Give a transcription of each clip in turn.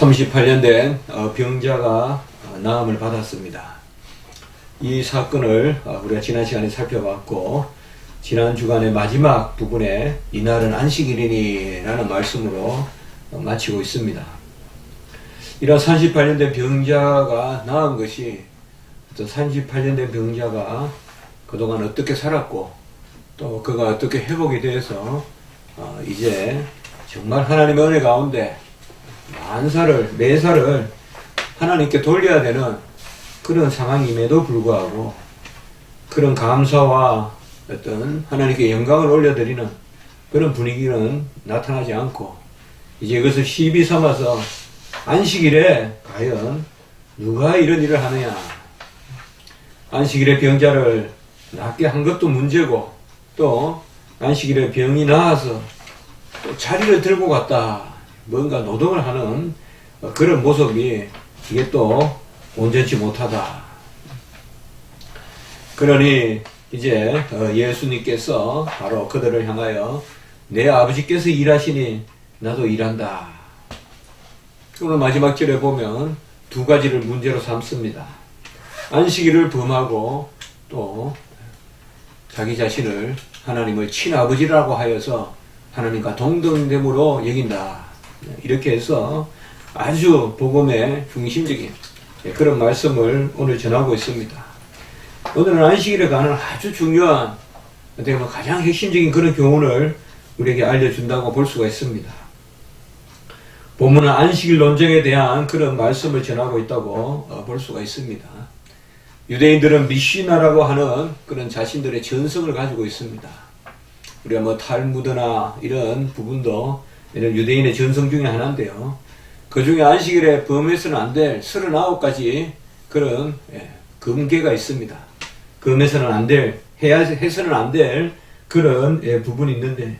38년 된 어, 병자가 어, 나음을 받았습니다. 이 사건을 어, 우리가 지난 시간에 살펴봤고 지난 주간의 마지막 부분에 이날은 안식일이니라는 말씀으로 어, 마치고 있습니다. 이런 38년 된 병자가 나은 것이 또 38년 된 병자가 그동안 어떻게 살았고 또 그가 어떻게 회복이 돼서 어, 이제 정말 하나님의 은혜 가운데 만사를 매사를 하나님께 돌려야 되는 그런 상황임에도 불구하고 그런 감사와 어떤 하나님께 영광을 올려드리는 그런 분위기는 나타나지 않고 이제 이것을 시비 삼아서 안식일에 과연 누가 이런 일을 하느냐. 안식일에 병자를 낫게 한 것도 문제고 또 안식일에 병이 나아서 또 자리를 들고 갔다 뭔가 노동을 하는 어, 그런 모습이 이게 또 온전치 못하다. 그러니 이제 어, 예수님께서 바로 그들을 향하여 내 아버지께서 일하시니 나도 일한다. 오늘 마지막 절에 보면 두 가지를 문제로 삼습니다. 안식일을 범하고 또 자기 자신을 하나님을 친아버지라고 하여서 하나님과 동등됨으로 여긴다. 이렇게 해서 아주 복음의 중심적인 그런 말씀을 오늘 전하고 있습니다. 오늘은 안식일에 관한 아주 중요한 어떻게 보면 가장 핵심적인 그런 교훈을 우리에게 알려준다고 볼 수가 있습니다. 본문은 안식일 논쟁에 대한 그런 말씀을 전하고 있다고 어, 볼 수가 있습니다. 유대인들은 미시나라고 하는 그런 자신들의 전성을 가지고 있습니다. 우리가 뭐 탈무드나 이런 부분도 이런 유대인의 전성 중에 하나인데요. 그 중에 안식일에 범해서는 안 될 39가지 그런 예, 금계가 있습니다. 금해서는 안 될, 해야, 해서는 안 될 그런 예, 부분이 있는데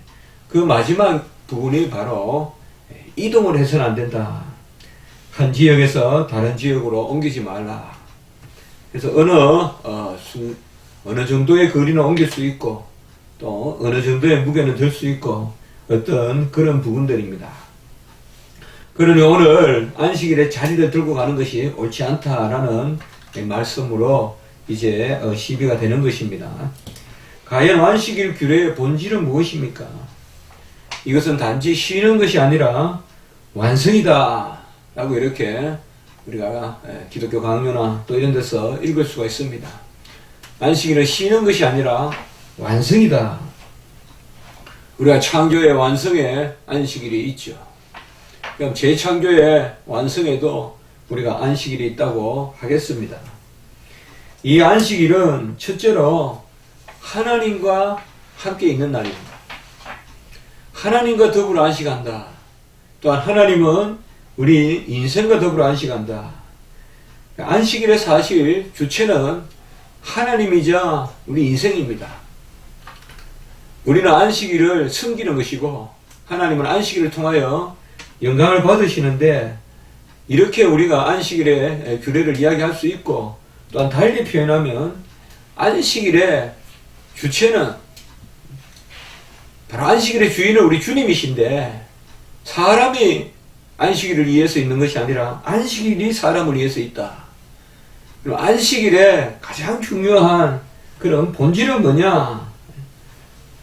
그 마지막 부분이 바로 예, 이동을 해서는 안 된다. 한 지역에서 다른 지역으로 옮기지 말라. 그래서 어느, 어, 수, 어느 정도의 거리는 옮길 수 있고 또 어느 정도의 무게는 들 수 있고 어떤 그런 부분들입니다. 그러니 오늘 안식일에 자리를 들고 가는 것이 옳지 않다라는 말씀으로 이제 어, 시비가 되는 것입니다. 과연 안식일 규례의 본질은 무엇입니까? 이것은 단지 쉬는 것이 아니라 완성이다. 라고 이렇게 우리가 예, 기독교 강요나 또 이런 데서 읽을 수가 있습니다. 안식일은 쉬는 것이 아니라 완성이다. 우리가 창조의 완성에 안식일이 있죠. 그럼 재창조의 완성에도 우리가 안식일이 있다고 하겠습니다. 이 안식일은 첫째로 하나님과 함께 있는 날입니다. 하나님과 더불어 안식한다. 또한 하나님은 우리 인생과 더불어 안식한다. 안식일의 사실 주체는 하나님이자 우리 인생입니다. 우리는 안식일을 숨기는 것이고 하나님은 안식일을 통하여 영광을 받으시는데 이렇게 우리가 안식일의 규례를 이야기할 수 있고 또한 달리 표현하면 안식일의 주체는 바로 안식일의 주인은 우리 주님이신데 사람이 안식일을 위해서 있는 것이 아니라 안식일이 사람을 위해서 있다. 그리고 안식일의 가장 중요한 그런 본질은 뭐냐?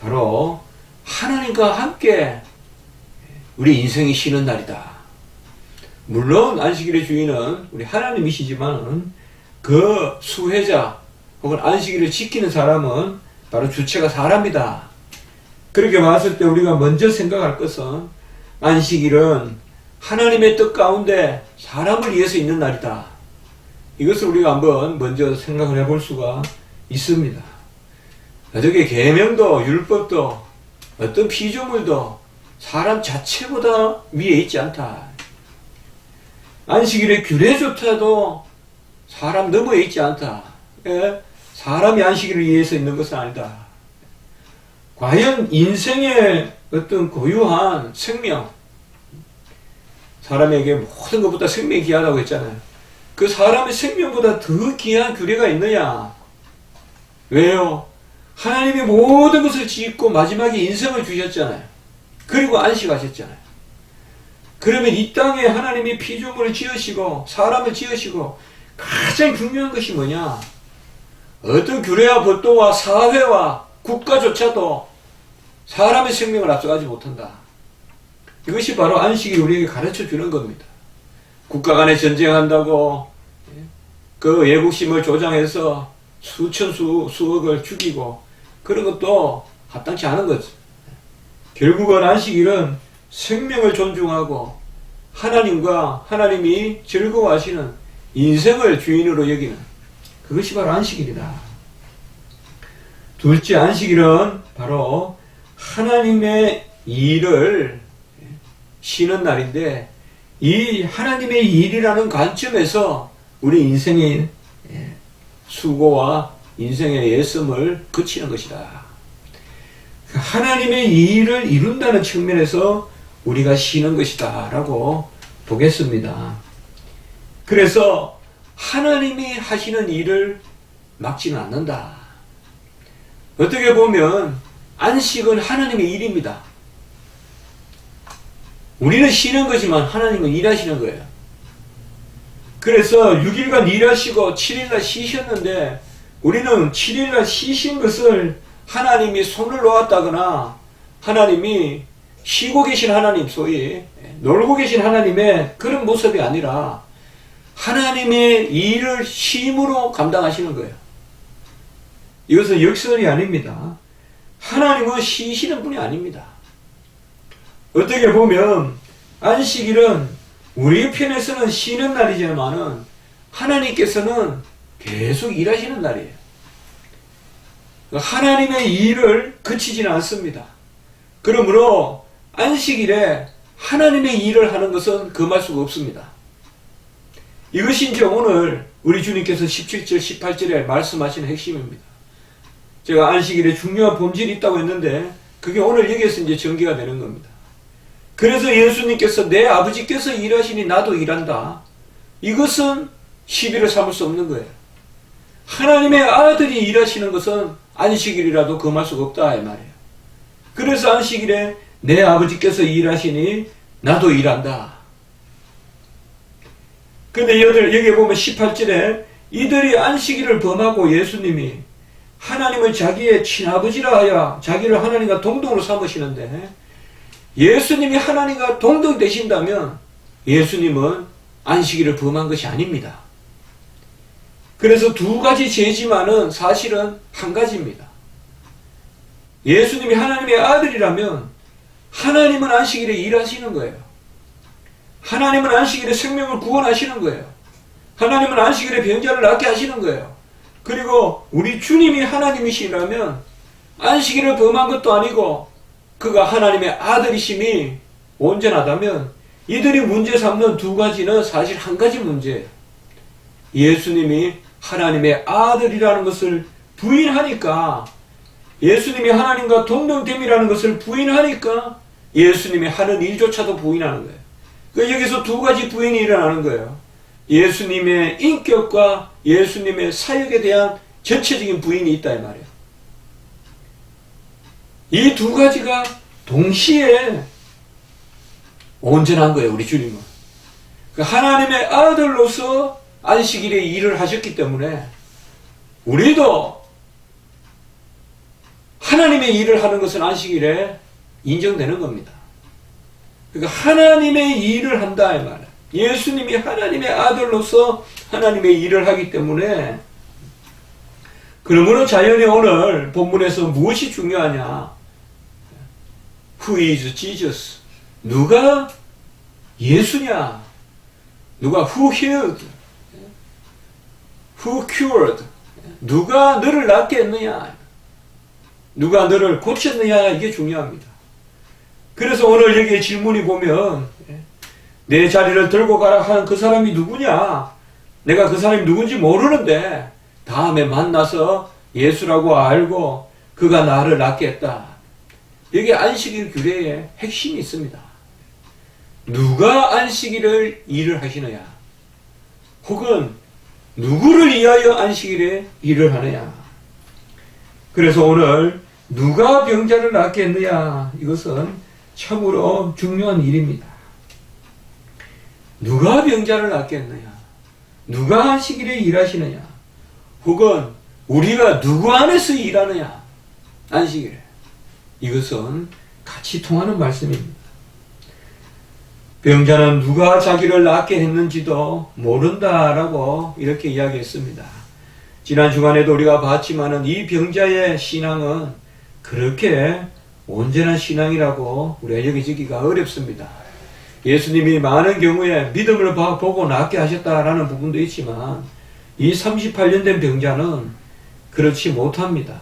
바로 하나님과 함께 우리 인생이 쉬는 날이다. 물론 안식일의 주인은 우리 하나님이시지만 그 수혜자 혹은 안식일을 지키는 사람은 바로 주체가 사람이다. 그렇게 봤을 때 우리가 먼저 생각할 것은 안식일은 하나님의 뜻 가운데 사람을 위해서 있는 날이다. 이것을 우리가 한번 먼저 생각을 해볼 수가 있습니다. 어떻게 계명도 율법도 어떤 피조물도 사람 자체보다 위에 있지 않다. 안식일의 규례조차도 사람 너머에 있지 않다. 예? 사람이 안식일을 위해서 있는 것은 아니다. 과연 인생의 어떤 고유한 생명, 사람에게 모든 것보다 생명이 귀하다고 했잖아요. 그 사람의 생명보다 더 귀한 규례가 있느냐? 왜요? 하나님이 모든 것을 짓고 마지막에 인생을 주셨잖아요. 그리고 안식하셨잖아요. 그러면 이 땅에 하나님이 피조물을 지으시고 사람을 지으시고 가장 중요한 것이 뭐냐? 어떤 규례와 법도와 사회와 국가조차도 사람의 생명을 앞서가지 못한다. 이것이 바로 안식이 우리에게 가르쳐 주는 겁니다. 국가 간에 전쟁한다고 예, 그 애국심을 조장해서 수천 수, 수억을 죽이고 그런 것도 합당치 않은 거죠. 결국은 안식일은 생명을 존중하고 하나님과 하나님이 즐거워하시는 인생을 주인으로 여기는 그것이 바로 안식일이다. 둘째 안식일은 바로 하나님의 일을 쉬는 날인데 이 하나님의 일이라는 관점에서 우리 인생의 수고와 인생의 예쁨을 그치는 것이다. 하나님의 일을 이룬다는 측면에서 우리가 쉬는 것이다. 라고 보겠습니다. 그래서 하나님이 하시는 일을 막지는 않는다. 어떻게 보면 안식은 하나님의 일입니다. 우리는 쉬는 거지만 하나님은 일하시는 거예요. 그래서 6일간 일하시고 7일날 쉬셨는데 우리는 7일날 쉬신 것을 하나님이 손을 놓았다거나 하나님이 쉬고 계신 하나님 소위 놀고 계신 하나님의 그런 모습이 아니라 하나님의 일을 쉼으로 감당하시는 거예요. 이것은 역설이 아닙니다. 하나님은 쉬시는 분이 아닙니다. 어떻게 보면 안식일은 우리 편에서는 쉬는 날이지만은 하나님께서는 계속 일하시는 날이에요. 하나님의 일을 그치지는 않습니다. 그러므로 안식일에 하나님의 일을 하는 것은 금할 수가 없습니다. 이것이 이제 오늘 우리 주님께서 17절, 18절에 말씀하시는 핵심입니다. 제가 안식일에 중요한 본질이 있다고 했는데 그게 오늘 여기에서 이제 전개가 되는 겁니다. 그래서 예수님께서 내 아버지께서 일하시니 나도 일한다. 이것은 시비를 삼을 수 없는 거예요. 하나님의 아들이 일하시는 것은 안식일이라도 금할 수가 없다 이 말이에요. 그래서 안식일에 내 아버지께서 일하시니 나도 일한다. 근데 여기, 여기 보면 18절에 이들이 안식일을 범하고 예수님이 하나님을 자기의 친아버지라 하여 자기를 하나님과 동동으로 삼으시는데 예수님이 하나님과 동등 되신다면 예수님은 안식일을 범한 것이 아닙니다. 그래서 두 가지 죄지만은 사실은 한 가지입니다. 예수님이 하나님의 아들이라면 하나님은 안식일에 일하시는 거예요. 하나님은 안식일에 생명을 구원하시는 거예요. 하나님은 안식일에 병자를 낫게 하시는 거예요. 그리고 우리 주님이 하나님이시라면 안식일을 범한 것도 아니고 그가 하나님의 아들이심이 온전하다면 이들이 문제 삼는 두 가지는 사실 한 가지 문제예요. 예수님이 하나님의 아들이라는 것을 부인하니까 예수님이 하나님과 동등됨이라는 것을 부인하니까 예수님이 하는 일조차도 부인하는 거예요. 그 여기서 두 가지 부인이 일어나는 거예요. 예수님의 인격과 예수님의 사역에 대한 전체적인 부인이 있다 이 말이에요. 이 두 가지가 동시에 온전한 거예요, 우리 주님은. 그 하나님의 아들로서 안식일에 일을 하셨기 때문에 우리도 하나님의 일을 하는 것은 안식일에 인정되는 겁니다. 그러니까 하나님의 일을 한다 이 말이에요. 예수님이 하나님의 아들로서 하나님의 일을 하기 때문에 그러므로 자연히 오늘 본문에서 무엇이 중요하냐? Who is Jesus? 누가 예수냐? 누가 who healed? Who cured? 누가 너를 낫게 했느냐? 누가 너를 고쳤느냐? 이게 중요합니다. 그래서 오늘 여기에 질문이 보면 내 자리를 들고 가라 하는 그 사람이 누구냐? 내가 그 사람이 누군지 모르는데 다음에 만나서 예수라고 알고 그가 나를 낫게 했다. 여기 안식일 규례의 핵심이 있습니다. 누가 안식일을 일을 하시느냐? 혹은 누구를 위하여 안식일에 일을 하느냐? 그래서 오늘 누가 병자를 했느냐? 이것은 참으로 중요한 일입니다. 누가 병자를 낫겠느냐? 누가 안식일에 일하시느냐? 혹은 우리가 누구 안에서 일하느냐? 안식일에. 이것은 같이 통하는 말씀입니다. 병자는 누가 자기를 낫게 했는지도 모른다라고 이렇게 이야기했습니다. 지난 주간에도 우리가 봤지만은 이 병자의 신앙은 그렇게 온전한 신앙이라고 우리가 여기지기가 어렵습니다. 예수님이 많은 경우에 믿음을 봐- 보고 낫게 하셨다라는 부분도 있지만 이 38년 된 병자는 그렇지 못합니다.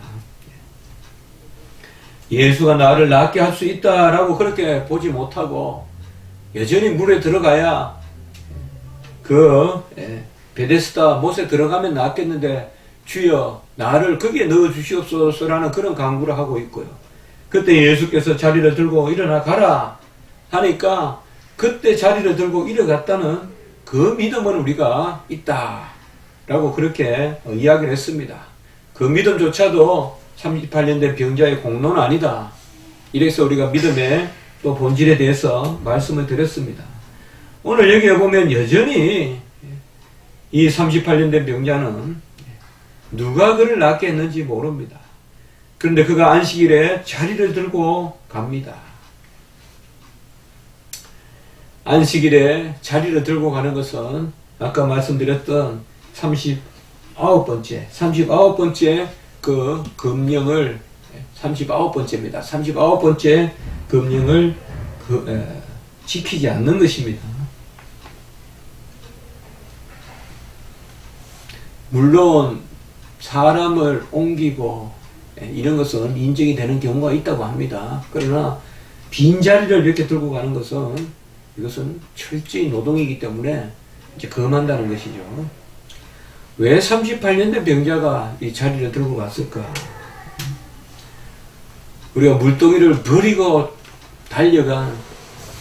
예수가 나를 낫게 할 수 있다라고 그렇게 보지 못하고 여전히 물에 들어가야 그 예, 베데스다 못에 들어가면 낫겠는데 주여 나를 거기에 넣어 주시옵소서라는 그런 강구를 하고 있고요. 그때 예수께서 자리를 들고 일어나 가라 하니까 그때 자리를 들고 일어갔다는 그 믿음은 우리가 있다라고 그렇게 어, 이야기를 했습니다. 그 믿음조차도 38년 된 병자의 공로는 아니다. 이래서 우리가 믿음의 또 본질에 대해서 말씀을 드렸습니다. 오늘 여기에 보면 여전히 이 38년 된 병자는 누가 그를 낫게 했는지 모릅니다. 그런데 그가 안식일에 자리를 들고 갑니다. 안식일에 자리를 들고 가는 것은 아까 말씀드렸던 39번째, 39번째 그 금령을 39번째입니다. 39번째 금령을 그, 에, 지키지 않는 것입니다. 물론 사람을 옮기고 에, 이런 것은 인정이 되는 경우가 있다고 합니다. 그러나 빈자리를 이렇게 들고 가는 것은 이것은 철저히 노동이기 때문에 이제 금한다는 것이죠. 왜 38년 된 병자가 이 자리를 들고 갔을까? 우리가 물동이를 버리고 달려간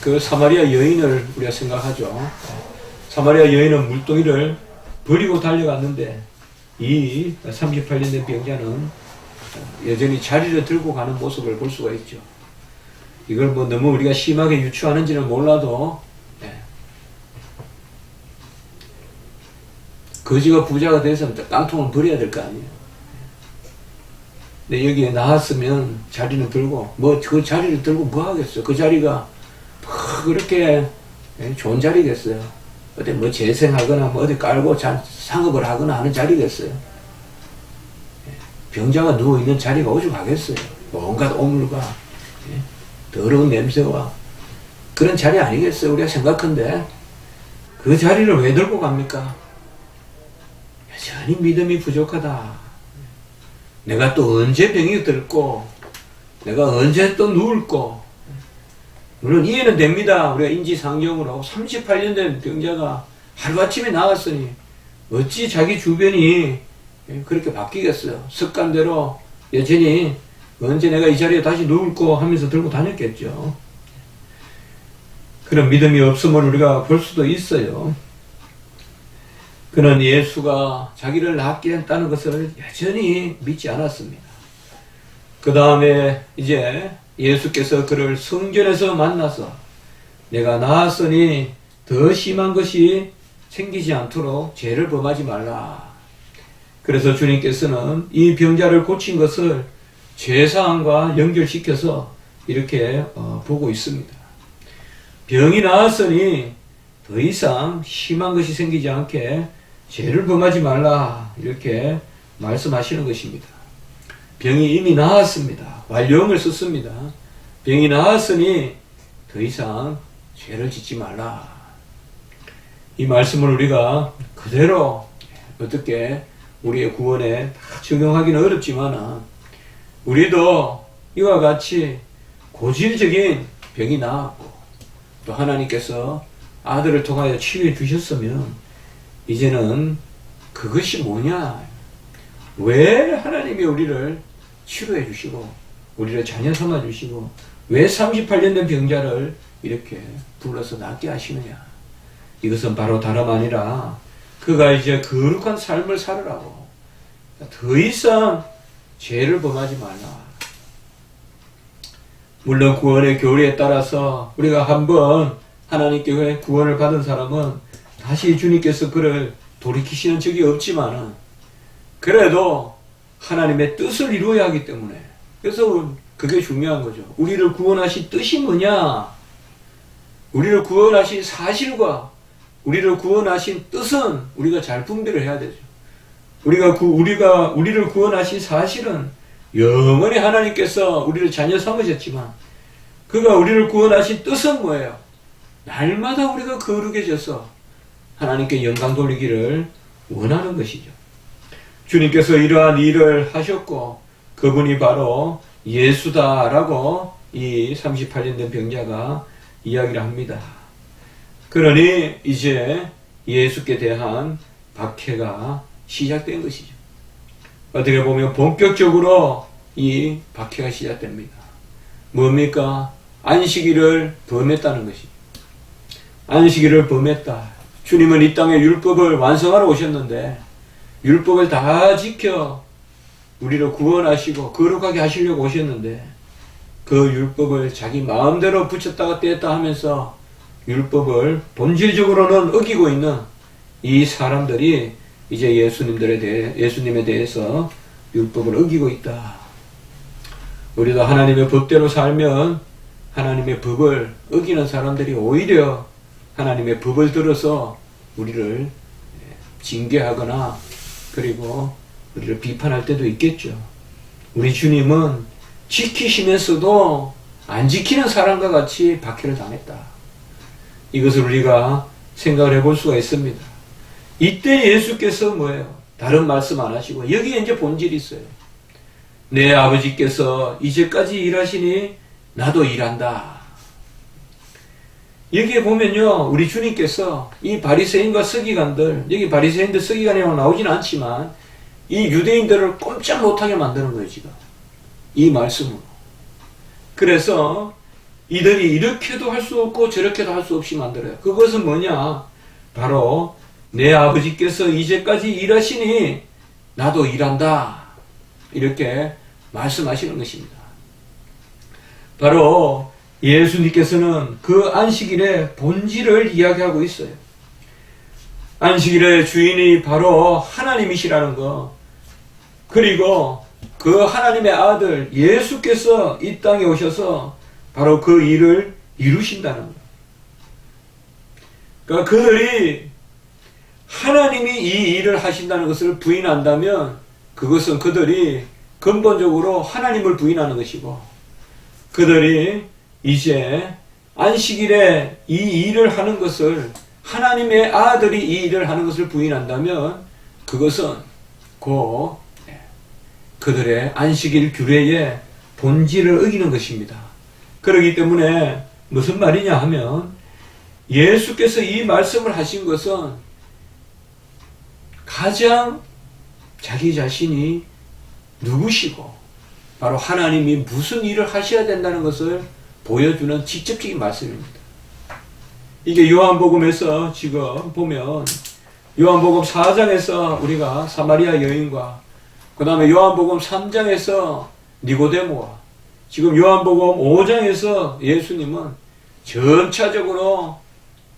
그 사마리아 여인을 우리가 생각하죠. 사마리아 여인은 물동이를 버리고 달려갔는데 이 38년 된 병자는 여전히 자리를 들고 가는 모습을 볼 수가 있죠. 이걸 뭐 너무 우리가 심하게 유추하는지는 몰라도 예. 거지가 부자가 돼서 깡통을 버려야 될 거 아니에요. 근데 여기에 나왔으면 자리는 들고 뭐 그 자리를 들고 뭐 하겠어? 그 자리가 뭐 그렇게 예, 좋은 자리겠어요. 어디 뭐 재생하거나 뭐 어디 깔고 자, 상업을 하거나 하는 자리겠어요. 예, 병자가 누워 있는 자리가 오죽하겠어요. 온갖 오물과 예, 더러운 냄새와 그런 자리 아니겠어요? 우리가 생각한데 그 자리를 왜 들고 갑니까? 여전히 믿음이 부족하다. 내가 또 언제 병이 들고, 내가 언제 또 누울고, 물론 이해는 됩니다. 우리가 인지상정으로 38년 된 병자가 하루아침에 나갔으니, 어찌 자기 주변이 그렇게 바뀌겠어요. 습관대로 여전히 언제 내가 이 자리에 다시 누울고 하면서 들고 다녔겠죠. 그런 믿음이 없음을 우리가 볼 수도 있어요. 그는 예수가 자기를 낫게 했다는 것을 여전히 믿지 않았습니다. 그 다음에 이제 예수께서 그를 성전에서 만나서 내가 나았으니 더 심한 것이 생기지 않도록 죄를 범하지 말라. 그래서 주님께서는 이 병자를 고친 것을 죄사함과 연결시켜서 이렇게 어, 보고 있습니다. 병이 나았으니 더 이상 심한 것이 생기지 않게 죄를 범하지 말라 이렇게 말씀하시는 것입니다. 병이 이미 나았습니다. 완료형을 썼습니다. 병이 나았으니 더 이상 죄를 짓지 말라. 이 말씀을 우리가 그대로 어떻게 우리의 구원에 적용하기는 어렵지만 우리도 이와 같이 고질적인 병이 나았고 또 하나님께서 아들을 통하여 치유해 주셨으면 이제는 그것이 뭐냐? 왜 하나님이 우리를 치료해 주시고 우리를 자녀 삼아 주시고 왜 38년 된 병자를 이렇게 불러서 낫게 하시느냐? 이것은 바로 다름 아니라 그가 이제 거룩한 삶을 살으라고 더 이상 죄를 범하지 말라. 물론 구원의 교리에 따라서 우리가 한번 하나님께 구원을 받은 사람은 다시 주님께서 그를 돌이키시는 적이 없지만은 그래도 하나님의 뜻을 이루어야 하기 때문에 그래서 그게 중요한 거죠. 우리를 구원하신 뜻이 뭐냐? 우리를 구원하신 사실과 우리를 구원하신 뜻은 우리가 잘 분별을 해야 되죠. 우리가 구, 우리가 우리를 구원하신 사실은 영원히 하나님께서 우리를 자녀 삼으셨지만 그가 우리를 구원하신 뜻은 뭐예요? 날마다 우리가 거룩해져서 하나님께 영광 돌리기를 원하는 것이죠. 주님께서 이러한 일을 하셨고 그분이 바로 예수다라고 이 38년 된 병자가 이야기를 합니다. 그러니 이제 예수께 대한 박해가 시작된 것이죠. 어떻게 보면 본격적으로 이 박해가 시작됩니다. 뭡니까? 안식일을 범했다는 것이죠. 안식일을 범했다. 주님은 이 땅에 율법을 완성하러 오셨는데 율법을 다 지켜 우리를 구원하시고 거룩하게 하시려고 오셨는데 그 율법을 자기 마음대로 붙였다가 뗐다 하면서 율법을 본질적으로는 어기고 있는 이 사람들이 이제 예수님들에 대해 예수님에 대해서 율법을 어기고 있다. 우리도 하나님의 법대로 살면 하나님의 법을 어기는 사람들이 오히려 하나님의 법을 들어서 우리를 징계하거나 그리고 우리를 비판할 때도 있겠죠. 우리 주님은 지키시면서도 안 지키는 사람과 같이 박해를 당했다. 이것을 우리가 생각을 해볼 수가 있습니다. 이때 예수께서 뭐예요? 다른 말씀 안 하시고 여기에 이제 본질이 있어요. 내 아버지께서 이제까지 일하시니 나도 일한다. 여기에 보면요, 우리 주님께서 이 바리새인과 서기관들, 여기 바리새인들 서기관이라고 나오진 않지만 이 유대인들을 꼼짝 못하게 만드는 거예요, 지금. 이 말씀으로. 그래서 이들이 이렇게도 할 수 없고 저렇게도 할 수 없이 만들어요. 그것은 뭐냐? 바로 내 아버지께서 이제까지 일하시니 나도 일한다. 이렇게 말씀하시는 것입니다. 바로 예수님께서는 그 안식일의 본질을 이야기하고 있어요. 안식일의 주인이 바로 하나님이시라는 거. 그리고 그 하나님의 아들 예수께서 이 땅에 오셔서 바로 그 일을 이루신다는 거. 그러니까 그들이 하나님이 이 일을 하신다는 것을 부인한다면 그것은 그들이 근본적으로 하나님을 부인하는 것이고 그들이 이제 안식일에 이 일을 하는 것을 하나님의 아들이 이 일을 하는 것을 부인한다면 그것은 곧 그들의 안식일 규례의 본질을 어기는 것입니다. 그렇기 때문에 무슨 말이냐 하면 예수께서 이 말씀을 하신 것은 가장 자기 자신이 누구시고 바로 하나님이 무슨 일을 하셔야 된다는 것을 보여주는 직접적인 말씀입니다. 이게 요한복음에서 지금 보면 요한복음 4장에서 우리가 사마리아 여인과 그 다음에 요한복음 3장에서 니고데모와 지금 요한복음 5장에서 예수님은 전차적으로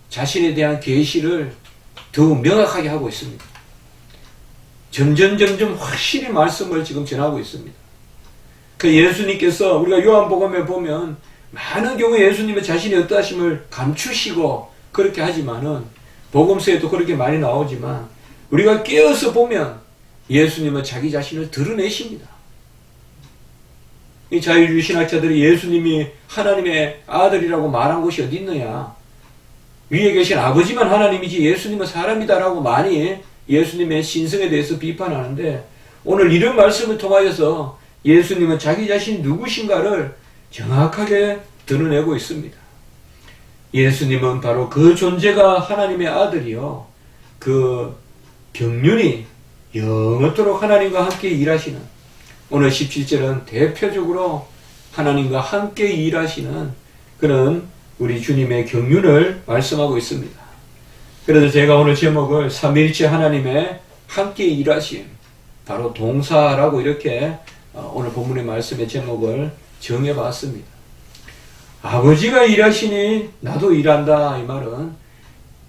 자신에 대한 계시를 더욱 명확하게 하고 있습니다. 점점 점점 확실히 말씀을 지금 전하고 있습니다. 그 예수님께서 우리가 요한복음에 보면 많은 경우 예수님의 자신의 어떠하심을 감추시고 그렇게 하지만은 복음서에도 그렇게 많이 나오지만 우리가 깨어서 보면 예수님은 자기 자신을 드러내십니다. 이 자유주의 신학자들이 예수님이 하나님의 아들이라고 말한 곳이 어디 있느냐? 위에 계신 아버지만 하나님이지 예수님은 사람이다라고 많이 예수님의 신성에 대해서 비판하는데 오늘 이런 말씀을 통하여서 예수님은 자기 자신이 누구신가를 정확하게 드러내고 있습니다. 예수님은 바로 그 존재가 하나님의 아들이요. 그 경륜이 영원토록 하나님과 함께 일하시는 오늘 17절은 대표적으로 하나님과 함께 일하시는 그런 우리 주님의 경륜을 말씀하고 있습니다. 그래서 제가 오늘 제목을 삼일째 하나님의 함께 일하심 바로 동사라고 이렇게 어, 오늘 본문의 말씀의 제목을 정해봤습니다. 아버지가 일하시니 나도 일한다. 이 말은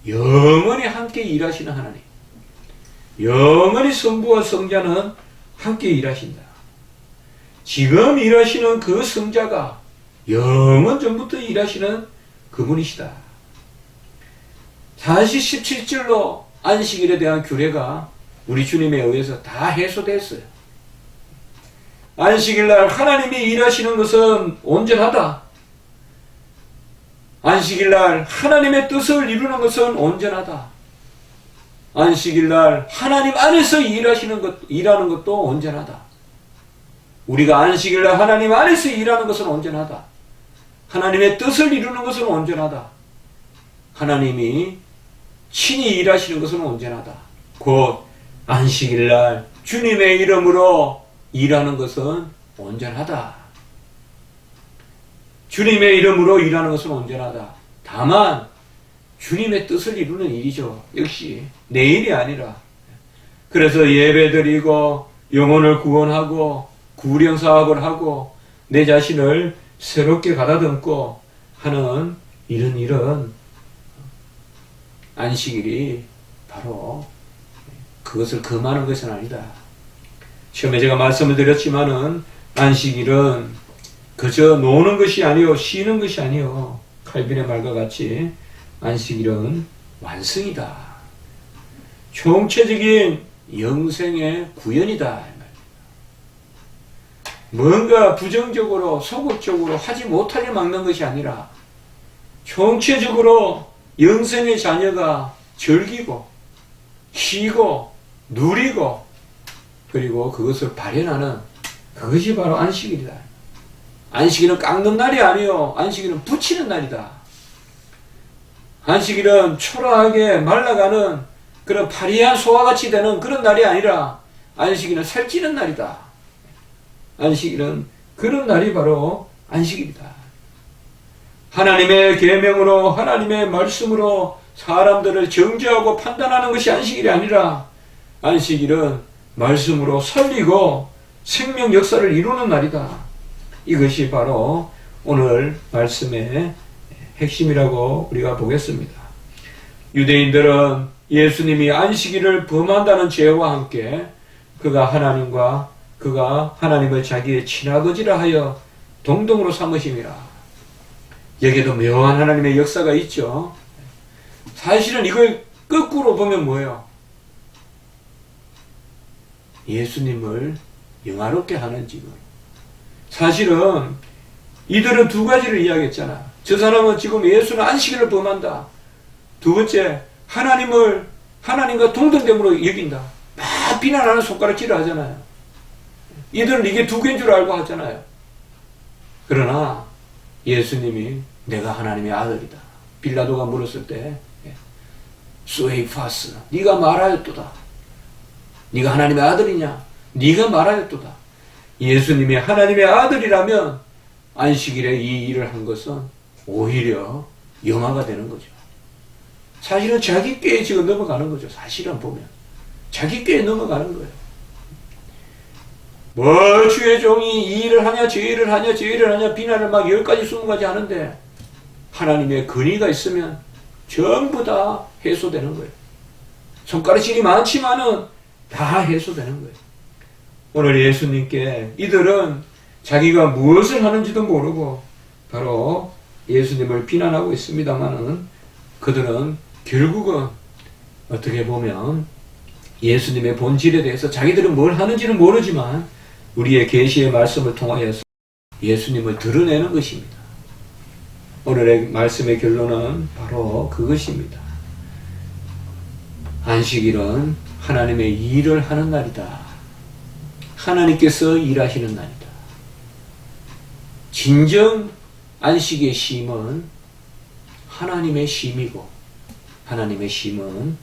영원히 함께 일하시는 하나님. 영원히 성부와 성자는 함께 일하신다. 지금 일하시는 그 성자가 영원 전부터 일하시는 그분이시다. 47절로 안식일에 대한 규례가 우리 주님에 의해서 다 해소됐어요. 안식일날 하나님이 일하시는 것은 온전하다. 안식일날 하나님의 뜻을 이루는 것은 온전하다. 안식일날 하나님 안에서 일하시는 것, 일하는 것도 온전하다. 우리가 안식일날 하나님 안에서 일하는 것은 온전하다. 하나님의 뜻을 이루는 것은 온전하다. 하나님이 친히 일하시는 것은 온전하다. 곧 안식일날 주님의 이름으로 일하는 것은 온전하다. 주님의 이름으로 일하는 것은 온전하다. 다만 주님의 뜻을 이루는 일이죠. 역시 내 일이 아니라. 그래서 예배드리고 영혼을 구원하고 구령 사업을 하고 내 자신을 새롭게 가다듬고 하는 이런 일은 안식일이 바로 그것을 금하는 것은 아니다. 처음에 제가 말씀을 드렸지만은 안식일은 그저 노는 것이 아니요 쉬는 것이 아니요 칼빈의 말과 같이 안식일은 완성이다. 총체적인 영생의 구현이다. 뭔가 부정적으로 소극적으로 하지 못하게 막는 것이 아니라 총체적으로 영생의 자녀가 즐기고 쉬고 누리고 그리고 그것을 발현하는 그것이 바로 안식일이다. 안식일은 깎는 날이 아니요. 안식일은 붙이는 날이다. 안식일은 초라하게 말라가는 그런 파리한 소화같이 되는 그런 날이 아니라 안식일은 살찌는 날이다. 안식일은 그런 날이 바로 안식일이다. 하나님의 계명으로 하나님의 말씀으로 사람들을 정죄하고 판단하는 것이 안식일이 아니라 안식일은 말씀으로 살리고 생명 역사를 이루는 날이다. 이것이 바로 오늘 말씀의 핵심이라고 우리가 보겠습니다. 유대인들은 예수님이 안식일을 범한다는 죄와 함께 그가 하나님과 그가 하나님을 자기의 친아버지라 하여 동동으로 삼으심이라. 여기에도 묘한 하나님의 역사가 있죠. 사실은 이걸 거꾸로 보면 뭐예요? 예수님을 영화롭게 하는 지금. 사실은 이들은 두 가지를 이야기했잖아. 저 사람은 지금 예수는 안식일을 범한다. 두 번째, 하나님을 하나님과 동등됨으로 여긴다. 막 비난하는 손가락질을 하잖아요. 이들은 이게 두 개인 줄 알고 하잖아요. 그러나 예수님이 내가 하나님의 아들이다. 빌라도가 물었을 때 수에이파스 네가 말하였도다. 네가 하나님의 아들이냐? 네가 말하였도다. 예수님이 하나님의 아들이라면 안식일에 이 일을 한 것은 오히려 영화가 되는 거죠. 사실은 자기 꾀에 지금 넘어가는 거죠. 사실은 보면. 자기 꾀에 넘어가는 거예요. 뭐 주의 종이 이 일을 하냐 저 일을 하냐 저 일을 하냐 비난을 막열 가지 스무 가지 하는데 하나님의 근의가 있으면 전부 다 해소되는 거예요. 손가락질이 많지만은 다 해소되는 거예요. 오늘 예수님께 이들은 자기가 무엇을 하는지도 모르고 바로 예수님을 비난하고 있습니다만은 그들은 결국은 어떻게 보면 예수님의 본질에 대해서 자기들은 뭘 하는지는 모르지만 우리의 계시의 말씀을 통하여서 예수님을 드러내는 것입니다. 오늘의 말씀의 결론은 바로 그것입니다. 안식일은 하나님의 일을 하는 날이다. 하나님께서 일하시는 날이다. 진정 안식의 쉼은 하나님의 쉼이고 하나님의 쉼은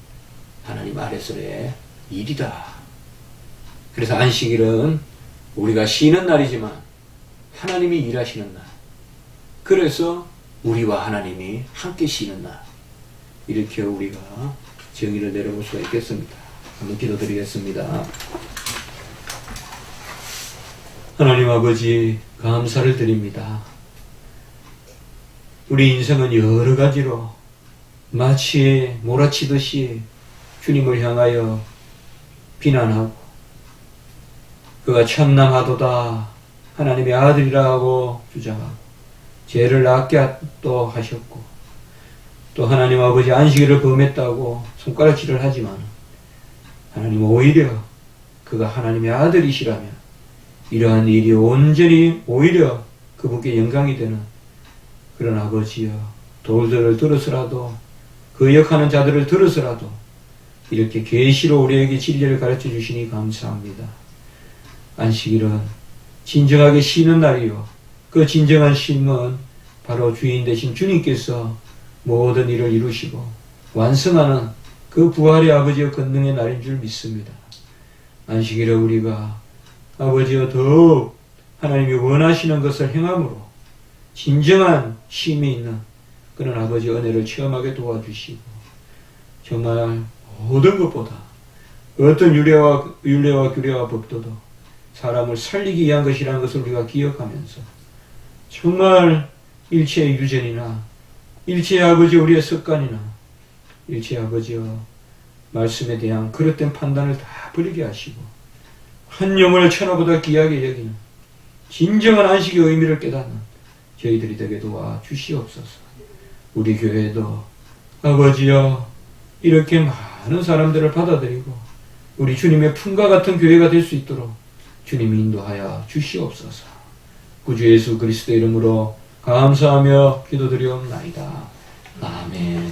하나님 아래서의 일이다. 그래서 안식일은 우리가 쉬는 날이지만 하나님이 일하시는 날. 그래서 우리와 하나님이 함께 쉬는 날. 이렇게 우리가 정의를 내려볼 수가 있겠습니다. 한번 기도드리겠습니다. 하나님 아버지 감사를 드립니다. 우리 인생은 여러 가지로 마치 몰아치듯이 주님을 향하여 비난하고 그가 참남하도다 하나님의 아들이라고 주장하고 죄를 낳게 또 하셨고 또 하나님 아버지 안식일을 범했다고 손가락질을 하지만 하나님 오히려 그가 하나님의 아들이시라면 이러한 일이 온전히 오히려 그분께 영광이 되는 그런 아버지여 돌들을 들어서라도 그 역하는 자들을 들어서라도 이렇게 계시로 우리에게 진리를 가르쳐 주시니 감사합니다. 안식일은 진정하게 쉬는 날이요. 그 진정한 쉼은 바로 주인 되신 주님께서 모든 일을 이루시고 완성하는 그 부활의 아버지의 권능의 날인 줄 믿습니다. 안식일에 우리가 아버지여 더욱 하나님이 원하시는 것을 행함으로 진정한 쉼이 있는 그런 아버지 은혜를 체험하게 도와주시고 정말 모든 것보다 어떤 유례와 윤례와 규례와 법도도 사람을 살리기 위한 것이라는 것을 우리가 기억하면서 정말 일체의 유전이나 일체의 아버지 우리의 습관이나 일체의 아버지여 말씀에 대한 그릇된 판단을 다 버리게 하시고 한 영혼을 천하보다 귀하게 여기는 진정한 안식의 의미를 깨닫는 저희들이 되게 도와 주시옵소서. 우리 교회도 아버지여 이렇게 많은 사람들을 받아들이고 우리 주님의 품과 같은 교회가 될 수 있도록 주님이 인도하여 주시옵소서. 구주 예수 그리스도 이름으로 감사하며 기도드리옵나이다. 아멘.